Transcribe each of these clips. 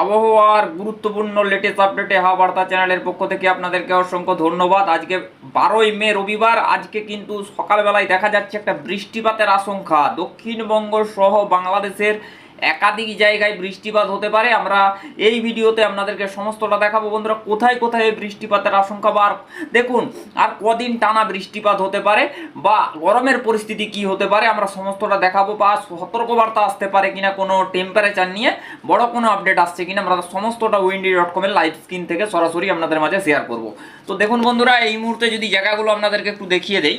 আবহাওয়ার গুরুত্বপূর্ণ লেটেস্ট আপডেটে হাওয়া বার্তা চ্যানেলের পক্ষ থেকে আপনাদেরকে অসংখ্য ধন্যবাদ। আজকে বারোই মে, রবিবার। আজকে কিন্তু সকালবেলায় দেখা যাচ্ছে একটা বৃষ্টিপাতের আশঙ্কা। দক্ষিণবঙ্গ সহ বাংলাদেশের একাধিক জায়গায় বৃষ্টিপাত হতে পারে। আমরা এই ভিডিওতে আপনাদেরকে সমস্তটা দেখাবো। বন্ধুরা, কোথায় কোথায় বৃষ্টিপাতের আশঙ্কা বা দেখুন, আর কদিন টানা বৃষ্টিপাত হতে পারে বা গরমের পরিস্থিতি কি হতে পারে, আমরা সমস্তটা দেখাবো বা সতর্কবার্তা আসতে পারে কিনা কোনো টেম্পারেচার নিয়ে, বড় কোনো আপডেট আসছে কিনা, আমরা সমস্তটা উইন্ডি ডট কমের লাইভ স্ক্রিন থেকে সরাসরি আপনাদের মাঝে শেয়ার করব। তো দেখুন বন্ধুরা, এই মুহূর্তে যদি জায়গাগুলো আপনাদেরকে একটু দেখিয়ে দেই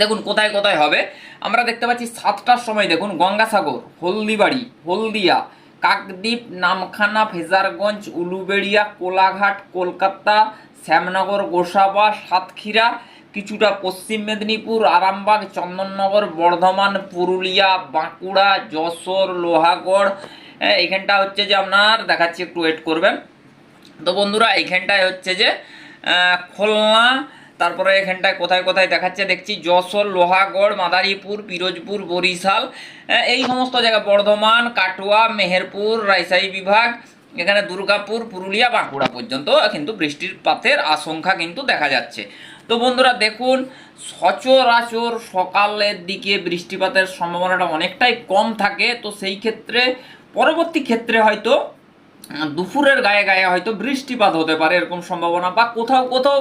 দেখুন, কোথায় কোথায় হবে? আমরা দেখতে পাচ্ছি সাতটার সময় দেখুন, গঙ্গাসাগর, হলদিবাড়ি, হলদিয়া, কাকদ্বীপ, নামখানা, ফেজারগঞ্জ, উলুবেড়িয়া, কোলাঘাট, কলকাতা, শ্যামনগর, গোসাবা, সাতক্ষীরা, কিছুটা পশ্চিম মেদিনীপুর, আরামবাগ, চন্দননগর, বর্ধমান, পুরুলিয়া, বাঁকুড়া, যশোর, লোহাগড়। এখানটা হচ্ছে যে আপনার, দেখাচ্ছি, একটু ওয়েট করবেন। তো বন্ধুরা, এইখানটায় হচ্ছে যে খুলনা তারপরে এখানটায় কোথায় কোথায় দেখাচ্ছে, দেখছি যশোর, লোহাগড়, মাদারীপুর, পিরোজপুর, বরিশাল এই সমস্ত জায়গা বর্ধমান, কাটোয়া, মেহেরপুর, রাজশাহী বিভাগ, এখানে দুর্গাপুর, পুরুলিয়া, বাঁকুড়া পর্যন্ত কিন্তু বৃষ্টির পাতের আশঙ্কা কিন্তু দেখা যাচ্ছে। তো বন্ধুরা দেখুন, সচরাচর সকালের দিকে বৃষ্টিপাতের সম্ভাবনাটা অনেকটাই কম থাকে, তো সেই ক্ষেত্রে, পরবর্তী ক্ষেত্রে হয়তো দুপুরের গায়ে গায়ে হয়তো বৃষ্টিপাত হতে পারে, এরকম সম্ভাবনা, বা কোথাও কোথাও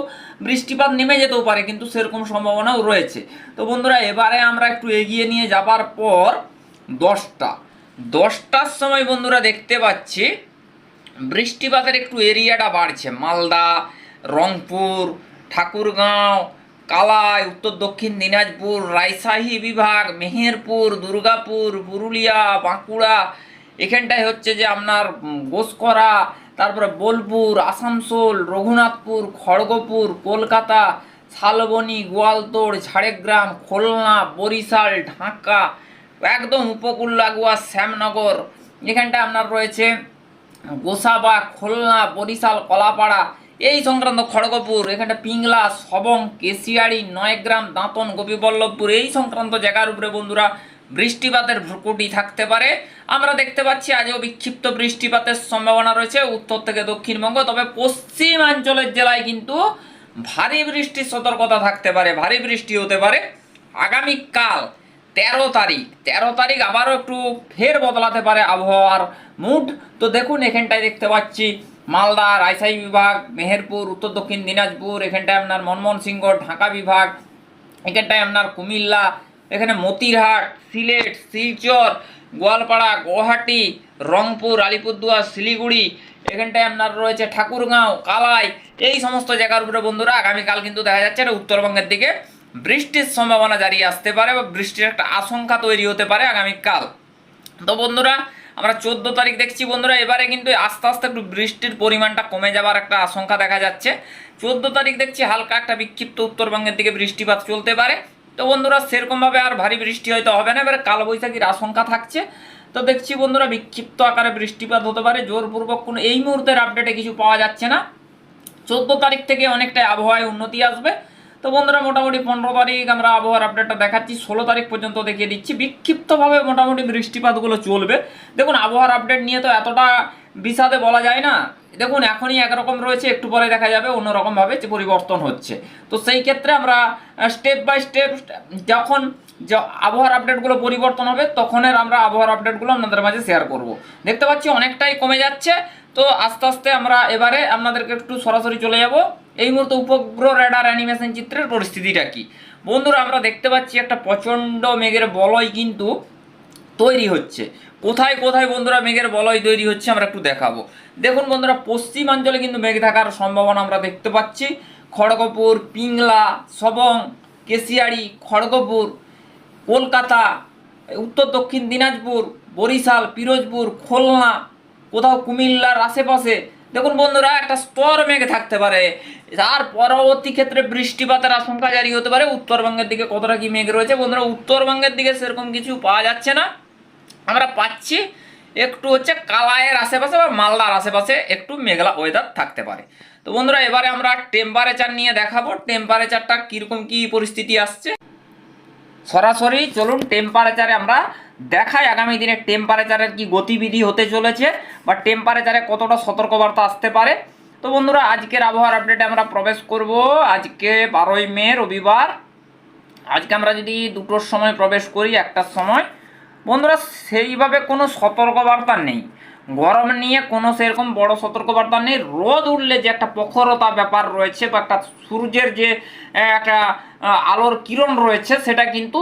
বৃষ্টিপাত নেমে যেতেও পারে, কিন্তু সেরকম সম্ভাবনাও রয়েছে। তো বন্ধুরা, এবারে আমরা একটু এগিয়ে নিয়ে যাবার পর দশটা। দশটার সময় বন্ধুরা দেখতে পাচ্ছি, বৃষ্টিপাতের একটু এরিয়াটা বাড়ছে। মালদা, রংপুর, ঠাকুরগাঁও, কালাই, উত্তর দক্ষিণ দিনাজপুর রাজশাহী বিভাগ, মেহেরপুর, দুর্গাপুর, পুরুলিয়া, বাঁকুড়া এখানটায় হচ্ছে যে আপনার গোসকরা, তারপরে বোলপুর, আসানসোল, রঘুনাথপুর, খড়গপুর, কলকাতা, শালবনী, গোয়ালতোড়, ঝাড়গ্রাম, খুলনা, বরিশাল, ঢাকা, একদম উপকূল লাগোয়া শ্যামনগর। এখানটা আপনার রয়েছে গোসাবা, খুলনা, বরিশাল, কলাপাড়া, এই সংক্রান্ত খড়গপুর, এখানটা পিংলা, সবং, কেশিয়াড়ি, নয়গ্রাম, দাঁতন, গোপীবল্লভপুর, এই সংক্রান্ত জায়গার উপরে বন্ধুরা বৃষ্টিপাতের ভ্রুকুটি থাকতে পারে। আমরা দেখতে পাচ্ছি আজও বিক্ষিপ্ত বৃষ্টিপাতের সম্ভাবনা রয়েছে উত্তর থেকে দক্ষিণবঙ্গ, তবে পশ্চিমাঞ্চলের জেলায় কিন্তু ভারী বৃষ্টির সতর্কতা থাকতে পারে, ভারী বৃষ্টি হতে পারে। আগামীকাল তেরো তারিখ তেরো তারিখ আবারও একটু ফের বদলাতে পারে আবহাওয়ার মুড। তো দেখুন, এখানটায় দেখতে পাচ্ছি মালদা, রাজশাহী বিভাগ, মেহেরপুর, উত্তর দক্ষিণ দিনাজপুর, এখানটায় আপনার মনমোহনসিংহ ঢাকা বিভাগ, এখানটায় আপনার কুমিল্লা এখানে মতিরহাট, সিলেট, শিলচর, গোয়ালপাড়া, গুয়াহাটি, রংপুর, আলিপুরদুয়ার, শিলিগুড়ি, এখানটায় আপনার রয়েছে ঠাকুরগাঁও, কালাই, এই সমস্ত জায়গার উপরে বন্ধুরা আগামীকাল কিন্তু দেখা যাচ্ছে এটা উত্তরবঙ্গের দিকে বৃষ্টির সম্ভাবনা জারি আসতে পারে বা বৃষ্টির একটা আশঙ্কা তৈরি হতে পারে আগামীকাল। তো বন্ধুরা, আমরা চোদ্দ তারিখ দেখছি বন্ধুরা, এবারে কিন্তু আস্তে আস্তে একটু বৃষ্টির পরিমাণটা কমে যাবার একটা আশঙ্কা দেখা যাচ্ছে। চোদ্দ তারিখ দেখছি হালকা একটা বিক্ষিপ্ত উত্তরবঙ্গের দিকে বৃষ্টিপাত চলতে পারে। তো বন্ধুরা, সেরকমভাবে আর ভারী বৃষ্টি হয়তো হবে না। এবারে কালবৈশাখীর আশঙ্কা থাকছে। তো দেখছি বন্ধুরা, বিক্ষিপ্ত আকারে বৃষ্টিপাত হতে পারে। জোরপূর্বক কোনো এই মুহূর্তের আপডেটে কিছু পাওয়া যাচ্ছে না। চোদ্দ তারিখ থেকে অনেকটাই আবহাওয়ায় উন্নতি আসবে। তো বন্ধুরা, মোটামুটি পনেরো তারিখ আমরা আবহাওয়ার আপডেটটা দেখাচ্ছি। ষোলো তারিখ পর্যন্ত দেখিয়ে দিচ্ছি। বিক্ষিপ্তভাবে মোটামুটি বৃষ্টিপাতগুলো চলবে। দেখুন, আবহাওয়ার আপডেট নিয়ে তো এতটা বিষাদে বলা যায় না। দেখুন, এখনই একরকম রয়েছে, একটু পরে দেখা যাবে, অন্যরকমভাবে পরিবর্তন হচ্ছে। তো সেই ক্ষেত্রে আমরা স্টেপ বাই স্টেপ যখন আবহাওয়ার আপডেটগুলো পরিবর্তন হবে, তখনের আমরা আবহাওয়ার আপডেটগুলো আপনাদের মাঝে শেয়ার করব। দেখতে পাচ্ছি অনেকটাই কমে যাচ্ছে। তো আস্তে আস্তে আমরা এবারে আপনাদেরকে একটু সরাসরি চলে যাব। এই মুহূর্তে উপগ্রহ রেডার অ্যানিমেশন চিত্রের পরিস্থিতিটা কি? বন্ধুরা, আমরা দেখতে পাচ্ছি একটা প্রচণ্ড মেঘের বলয় কিন্তু তৈরি হচ্ছে। কোথায় কোথায় বন্ধুরা মেঘের বলয় তৈরি হচ্ছে আমরা একটু দেখাবো। দেখুন বন্ধুরা, পশ্চিমাঞ্চলে কিন্তু মেঘ থাকার সম্ভাবনা আমরা দেখতে পাচ্ছি। খড়গপুর, পিংলা, সবং কেশিয়াড়ি খড়গপুর, কলকাতা, উত্তর দক্ষিণ দিনাজপুর, বরিশাল, পিরোজপুর, খুলনা, কোথাও কুমিল্লার আশেপাশে। দেখুন বন্ধুরা, একটা স্তর মেঘ থাকতে পারে। তার পরবর্তী ক্ষেত্রে বৃষ্টিপাতের আশঙ্কা জারি হতে পারে। উত্তরবঙ্গের দিকে কতটা কি মেঘ রয়েছে? বন্ধুরা, উত্তরবঙ্গের দিকে সেরকম কিছু পাওয়া যাচ্ছে না। আমরা পাচ্ছি একটু হচ্ছে কালায়ের আশেপাশে বা মালদার আশেপাশে একটু মেঘলা ওয়েদার থাকতে পারে। তো বন্ধুরা, এবারে আমরা টেম্পারেচার নিয়ে দেখাবো। টেম্পারেচারটা কীরকম কী পরিস্থিতি আসছে? সরাসরি চলুন টেম্পারেচারে আমরা দেখাই আগামী দিনে টেম্পারেচারের কি গতিবিধি হতে চলেছে বা টেম্পারেচারে কতটা সতর্কবার্তা আসতে পারে। তো বন্ধুরা, আজকের আবহাওয়ার আপডেটে আমরা প্রবেশ করব। আজকে বারোই মে, রবিবার। আজকে আমরা যদি দুটোর সময় প্রবেশ করি, একটার সময়। বন্ধুরা, সেইভাবে কোনো সতর্কবার্তা নেই। গরম নিয়ে কোনো সেরকম বড় সতর্কবার্তা নেই। রোদ উঠলে যে একটা প্রখরতা ব্যাপার রয়েছে বা একটা সূর্যের যে একটা আলোর কিরণ রয়েছে, সেটা কিন্তু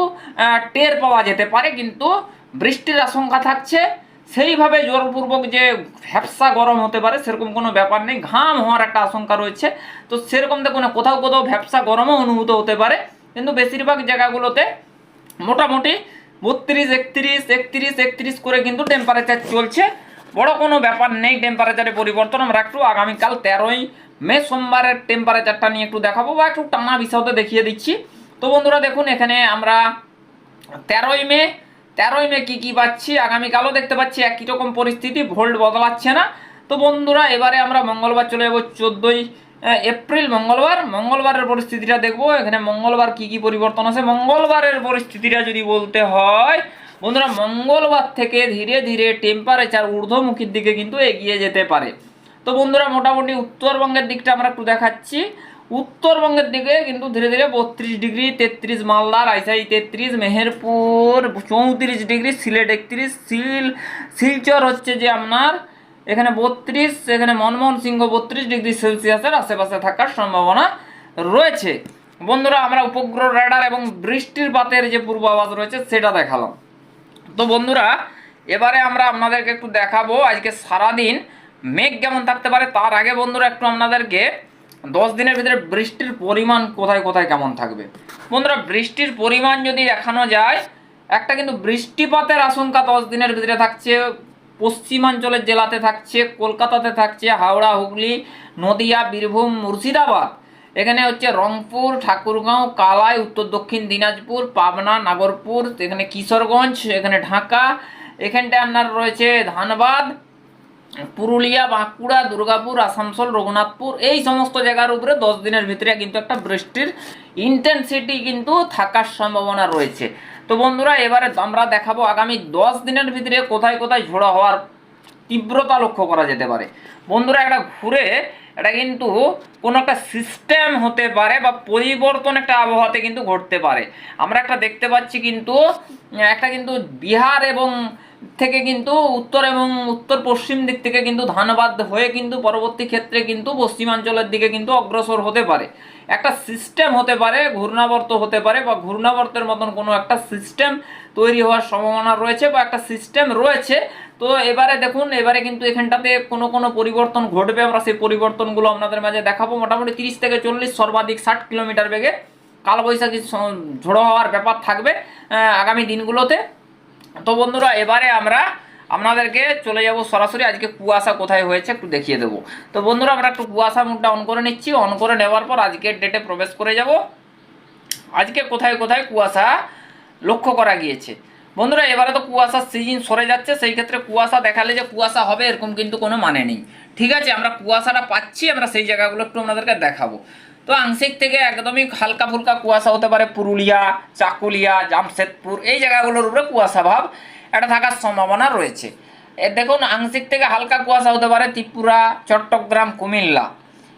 টের পাওয়া যেতে পারে। কিন্তু বৃষ্টির আশঙ্কা থাকছে। সেইভাবে জোরপূর্বক যে ভ্যাপসা গরম হতে পারে, সেরকম কোনো ব্যাপার নেই। ঘাম হওয়ার একটা আশঙ্কা রয়েছে। তো সেরকম দেখুন, কোথাও কোথাও ভ্যাপসা গরমও অনুভূত হতে পারে। কিন্তু বেশিরভাগ জায়গাগুলোতে মোটামুটি বত্রিশ, একত্রিশ একত্রিশ একত্রিশ করে কিন্তু টেম্পারেচার চলছে। বড় কোনো ব্যাপার নেই টেম্পারেচারে পরিবর্তন আমরা একটু আগামীকাল তেরোই মে সোমবারের টেম্পারেচারটা নিয়ে একটু দেখাবো বা একটু টানা বিষয়তে দেখিয়ে দিচ্ছি। তো বন্ধুরা দেখুন, এখানে আমরা তেরোই মে তেরোই মে কী কী পাচ্ছি? আগামীকালও দেখতে পাচ্ছি একই রকম পরিস্থিতি, ভোল্ট বদলাচ্ছে না। তো বন্ধুরা, এবারে আমরা মঙ্গলবার চলে যাব চোদ্দোই এপ্রিল, মঙ্গলবার। মঙ্গলবারের পরিস্থিতিটা দেখব। এখানে মঙ্গলবার কি কি পরিবর্তন আছে? মঙ্গলবারের পরিস্থিতিটা যদি বলতে হয়, বন্ধুরা, মঙ্গলবার থেকে ধীরে ধীরে টেম্পারেচার ঊর্ধ্বমুখীর দিকে কিন্তু এগিয়ে যেতে পারে। তো বন্ধুরা, মোটামুটি উত্তরবঙ্গের দিকটা আমরা একটু দেখাচ্ছি। উত্তরবঙ্গের দিকে কিন্তু ধীরে ধীরে বত্রিশ ডিগ্রি, তেত্রিশ মালদা, রাজশাহী, তেত্রিশ মেহেরপুর, চৌত্রিশ ডিগ্রি, সিলেট একত্রিশ, সিল শিলচর হচ্ছে যে আপনার এখানে বত্রিশ, এখানে মনমোহন সিংহ বত্রিশ ডিগ্রি সেলসিয়াসের আশেপাশে থাকার সম্ভাবনা রয়েছে। বন্ধুরা, আমরা উপগ্রহ রেডার এবং বৃষ্টির পাতের যে পূর্বাভাস রয়েছে, সেটা দেখালাম। তো বন্ধুরা, এবারে আমরা আপনাদেরকে একটু দেখাবো, আজকে সারাদিন মেঘ কেমন থাকতে পারে, তার আগে বন্ধুরা একটু আপনাদেরকে দশ দিনের ভিতরে বৃষ্টির পরিমাণ কোথায় কোথায় কেমন থাকবে। বন্ধুরা, বৃষ্টির পরিমাণ যদি দেখানো যায়, একটা কিন্তু বৃষ্টিপাতের আশঙ্কা দশ দিনের ভিতরে থাকছে পশ্চিমাঞ্চলের জেলাতে থাকছে, কলকাতাতে থাকছে, হাওড়া, হুগলি, নদিয়া, বীরভূম, মুর্শিদাবাদ। এখানে হচ্ছে রংপুর, ঠাকুরগাঁও, কালাই, উত্তর দক্ষিণ দিনাজপুর, পাবনা, নাগরপুর, এখানে কিশোরগঞ্জ, এখানে ঢাকা, এখানটায় আপনার রয়েছে ধানবাদ পুরুলিয়া, বাঁকুড়া, দুর্গাপুর, আসানসোল, রঘুনাথপুর, এই সমস্ত জায়গার উপরে দশ দিনের ভিতরে কিন্তু একটা বৃষ্টির ইন্টেন্সিটি কিন্তু থাকার সম্ভাবনা রয়েছে। তো বন্ধুরা, এবারে আমরা দেখাবো আগামী দশ দিনের ভিতরে কোথায় কোথায় ঝোড়ো হওয়ার তীব্রতা লক্ষ্য করা যেতে পারে। বন্ধুরা, একটা ঘুরে, এটা কিন্তু কোনো একটা সিস্টেম হতে পারে বা পরিবর্তন একটা আবহাওয়াতে কিন্তু ঘটতে পারে। আমরা একটা দেখতে পাচ্ছি কিন্তু, একটা কিন্তু বিহার এবং থেকে কিন্তু উত্তর এবং উত্তর পশ্চিম দিক থেকে কিন্তু ধানবাদ হয়ে কিন্তু পরবর্তী ক্ষেত্রে কিন্তু পশ্চিমাঞ্চলের দিকে কিন্তু অগ্রসর হতে পারে। একটা সিস্টেম হতে পারে, ঘূর্ণাবর্ত হতে পারে বা ঘূর্ণাবর্তের মতন কোনো একটা সিস্টেম তৈরি হওয়ার সম্ভাবনা রয়েছে বা একটা সিস্টেম রয়েছে। তো এবারে দেখুন, এবারে কিন্তু এখানটাতে কোনো কোনো পরিবর্তন ঘটবে। আমরা সেই পরিবর্তনগুলো আপনাদের মাঝে দেখাবো। মোটামুটি তিরিশ থেকে চল্লিশ সর্বাধিক ষাট কিলোমিটার বেগে কালবৈশাখী ঝোড়ো হওয়ার ব্যাপার থাকবে আগামী দিনগুলোতে। তো বন্ধুরা, এবারে আমরা আপনাদেরকে চলে যাব সরাসরি। আজকে কুয়াশা কোথায় হয়েছে একটু দেখিয়ে দেবো। তো বন্ধুরা, আমরা একটু কুয়াশা মুখটা অন করে নিচ্ছি। অন করে নেওয়ার পর আজকের ডেটে প্রবেশ করে যাব। আজকে কোথায় কোথায় কুয়াশা লক্ষ্য করা গিয়েছে? বন্ধুরা, এবারে তো কুয়াশার সিজন সরে যাচ্ছে। সেই ক্ষেত্রে কুয়াশা দেখালে যে কুয়াশা হবে, এরকম কিন্তু কোনো মানে নেই। ঠিক আছে, আমরা কুয়াশাটা পাচ্ছি, আমরা সেই জায়গাগুলো একটু আপনাদেরকে দেখাবো। তো আংশিক থেকে একদমই হালকা ফুলকা কুয়াশা হতে পারে, পুরুলিয়া, চাকুলিয়া, জামশেদপুর, এই জায়গাগুলোর উপরে কুয়াশা ভাব এটা থাকার সম্ভাবনা রয়েছে। দেখুন, আংশিক থেকে হালকা কুয়াশা হতে পারে ত্রিপুরা, চট্টগ্রাম, কুমিল্লা।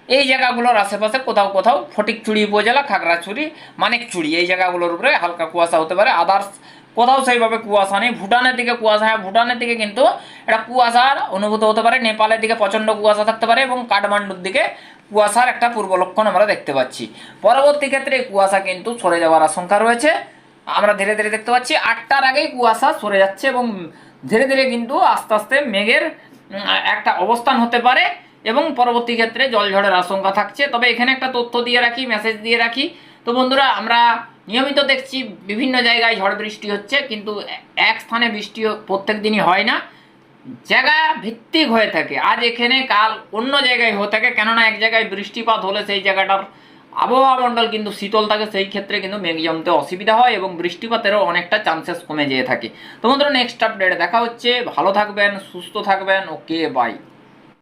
এই জায়গাগুলোর আশেপাশে কোথাও কোথাও ফটিকচুড়ি উপজেলা, খাগড়াছড়ি মানিকচুড়ি এই জায়গাগুলোর উপরে হালকা কুয়াশা হতে পারে। আদার্স কোথাও সেইভাবে কুয়াশা নেই। ভুটানের দিকে কুয়াশা হ্যাঁ ভুটানের দিকে কিন্তু এটা কুয়াশার অনুভূত হতে পারে। নেপালের দিকে প্রচণ্ড কুয়াশা থাকতে পারে এবং কাঠমান্ডুর দিকে কুয়াশার একটা পূর্ব লক্ষণ আমরা দেখতে পাচ্ছি। পরবর্তী ক্ষেত্রে কুয়াশা কিন্তু সরে যাওয়ার আশঙ্কা রয়েছে। আমরা ধীরে ধীরে দেখতে পাচ্ছি, আটটার আগেই কুয়াশা সরে যাচ্ছে এবং ধীরে ধীরে কিন্তু আস্তে আস্তে মেঘের একটা অবস্থান হতে পারে এবং পরবর্তী ক্ষেত্রে জলঝড়ের আশঙ্কা থাকছে। তবে এখানে একটা তথ্য দিয়ে রাখি মেসেজ দিয়ে রাখি। তো বন্ধুরা, আমরা নিয়মিত দেখছি, বিভিন্ন জায়গায় ঝড় বৃষ্টি হচ্ছে, কিন্তু এক স্থানে বৃষ্টি প্রত্যেক দিনই হয় না। জায়গা ভিত্তিক হয়ে থাকে। আজ এখানে, কাল অন্য জায়গায় হয়ে থাকে। কেননা এক জায়গায় বৃষ্টিপাত হলে সেই জায়গাটার আবহাওয়া মণ্ডল কিন্তু শীতল থাকে, সেই ক্ষেত্রে কিন্তু মেঘ জমতে অসুবিধা হয় এবং বৃষ্টিপাতেরও অনেকটা চান্সেস কমে যেয়ে থাকে। তো বন্ধুরা নেক্সট আপডেট দেখা হচ্ছে। ভালো থাকবেন, সুস্থ থাকবেন। Okay bye